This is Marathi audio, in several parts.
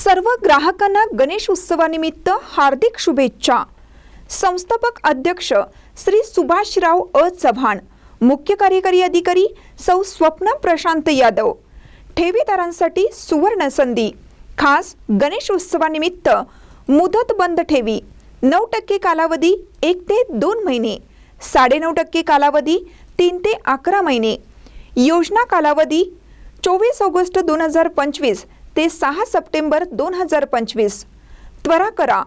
सर्व ग्राहकांना गणेश उत्सवानिमित्त हार्दिक शुभेच्छा. संस्थापक अध्यक्ष श्री सुभाषराव अ चव्हाण मुख्य कार्यकारी अधिकारी सौ स्वप्न प्रशांत यादव ठेवीदारांसाठी सुवर्ण संधी खास गणेश उत्सवानिमित्त मुदत बंद ठेवी नऊ टक्के कालावधी एक ते दोन महिने साडेनऊ टक्के कालावधी तीन ते अकरा महिने योजना कालावधी चोवीस ऑगस्ट दोन हजार पंचवीस ते सहा सप्टेंबर दोन हजार पंचवीस. त्वरा करा.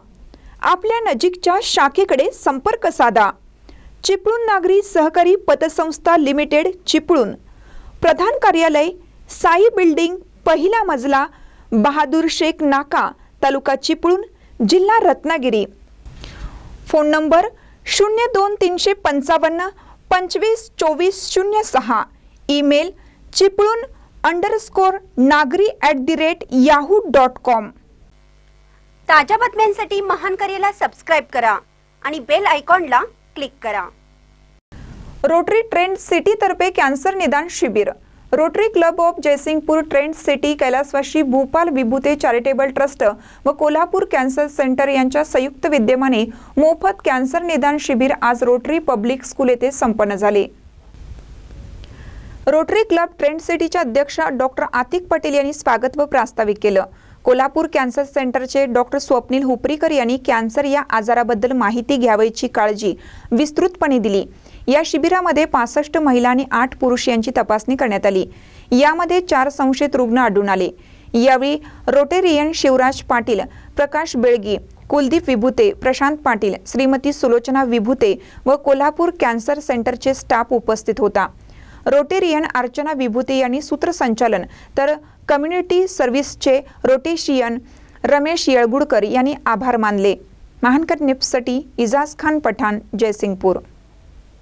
आपल्या नजीकच्या शाखेकडे संपर्क साधा. चिपळूण नागरी सहकारी पतसंस्था लिमिटेड चिपळूण. प्रधान कार्यालय साई बिल्डिंग पहिला मजला बहादूर शेख नाका तालुका चिपळूण जिल्हा रत्नागिरी. फोन नंबर शून्य दोन तीनशे पंचावन्न पंचवीस चोवीस शून्य सहा. Email Chiplun underscore Nagari at the rate Yahoo dot com ताज्या बातम्यांसाठी महान करेला सबस्क्राईब करा आणि बेल आयकॉनला क्लिक करा. रोटरी ट्रेंड सिटी तर्फे कॅन्सर निदान शिबिर. Rotary Club of Jaysingpur Trend City कैलासवासी भूपाल विभूते चॅरिटेबल ट्रस्ट व कोल्हापूर कॅन्सर सेंटर यांच्या संयुक्त विद्यमाने मोफत कॅन्सर निदान शिबिर आज रोटरी पब्लिक स्कूल येथे संपन्न झाले. रोटरी क्लब ट्रेंड सिटीच्या अध्यक्ष डॉक्टर आतिक पटेल यांनी स्वागत व प्रास्ताविक केलं. कोल्हापूर कॅन्सर सेंटरचे डॉक्टर स्वप्नील हुपरीकर यांनी कॅन्सर या आजाराबद्दल माहिती घ्यावयाची काळजी विस्तृतपणे दिली. या शिबिरामध्ये पासष्ट महिला आणि आठ पुरुष यांची तपासणी करण्यात आली. यामध्ये चार संशयित रुग्ण आढळून आले. यावेळी रोटेरियन शिवराज पाटील प्रकाश बेळगी कुलदीप विभूते प्रशांत पाटील श्रीमती सुलोचना विभूते व कोल्हापूर कॅन्सर सेंटरचे स्टाफ उपस्थित होता. रोटेरियन अर्चना विभूते यांनी सूत्रसंचालन. तर कम्युनिटी सर्व्हिसचे रोटेशियन रमेश येळगुडकर यांनी आभार मानले. महानकर निप्ससाठी इजाज खान पठाण जयसिंगपूर.